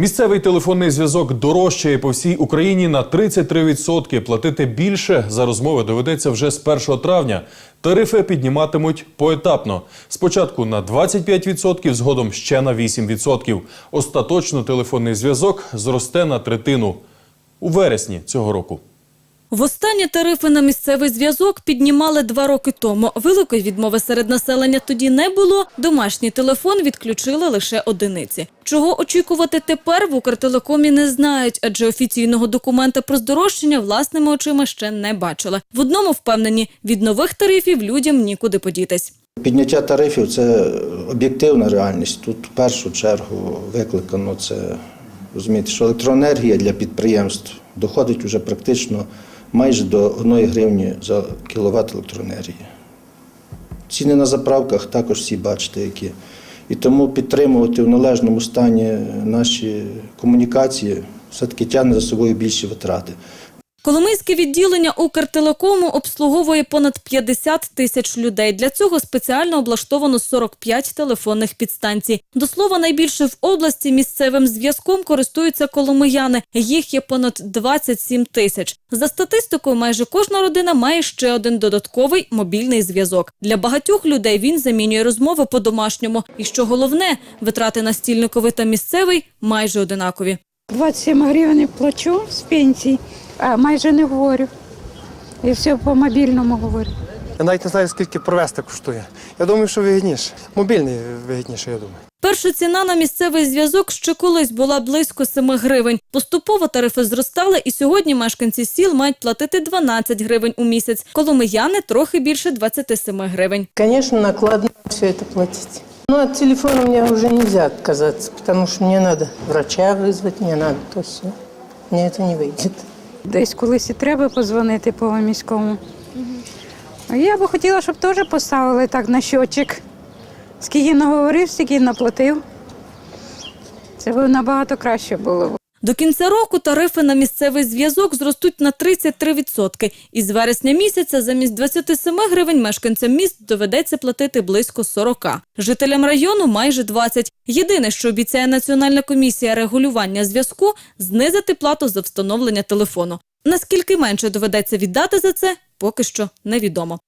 Місцевий телефонний зв'язок дорожчає по всій Україні на 33%. Платити більше за розмови доведеться вже з 1 травня. Тарифи підніматимуть поетапно. Спочатку на 25%, згодом ще на 8%. Остаточно телефонний зв'язок зросте на третину у вересні цього року. Востаннє тарифи на місцевий зв'язок піднімали два роки тому. Великої відмови серед населення тоді не було. Домашній телефон відключили лише одиниці. Чого очікувати тепер в Укртелекомі не знають, адже офіційного документа про здорожчання власними очима ще не бачили. В одному впевнені, від нових тарифів людям нікуди подітись. Підняття тарифів це об'єктивна реальність. Тут в першу чергу викликано це розумієте, що електроенергія для підприємств доходить вже практично майже до 1 гривні за кіловат електроенергії. Ціни на заправках також всі бачите, які. І тому підтримувати в належному стані наші комунікації все-таки тягне за собою більші витрати. Коломийське відділення Укртелекому обслуговує понад 50 тисяч людей. Для цього спеціально облаштовано 45 телефонних підстанцій. До слова, найбільше в області місцевим зв'язком користуються коломияни. Їх є понад 27 тисяч. За статистикою, майже кожна родина має ще один додатковий мобільний зв'язок. Для багатьох людей він замінює розмови по-домашньому. І що головне, витрати на стільниковий та місцевий майже одинакові. 27 гривень плачу з пенсії, а майже не говорю. І все по мобільному говорю. Я навіть не знаю, скільки провести коштує. Я думаю, що вигідніше. Мобільний вигідніше, я думаю. Перша ціна на місцевий зв'язок ще колись була близько 7 гривень. Поступово тарифи зростали, і сьогодні мешканці сіл мають платити 12 гривень у місяць. Коломияни трохи більше 27 гривень. Конечно, накладно все это платить. Но от телефона мне уже нельзя отказаться, потому что мне надо врача вызвать, мне надо то все. Мне это не выйдет. Десь колись і треба позвонити по міському. Я би хотіла, щоб теж поставили так на щочик. Скільки наговорив, стільки наплатив. Це б набагато краще було. До кінця року тарифи на місцевий зв'язок зростуть на 33%. І з вересня місяця замість 27 гривень мешканцям міст доведеться платити близько 40. Жителям району майже 20. Єдине, що обіцяє Національна комісія регулювання зв'язку – знизити плату за встановлення телефону. Наскільки менше доведеться віддати за це, поки що невідомо.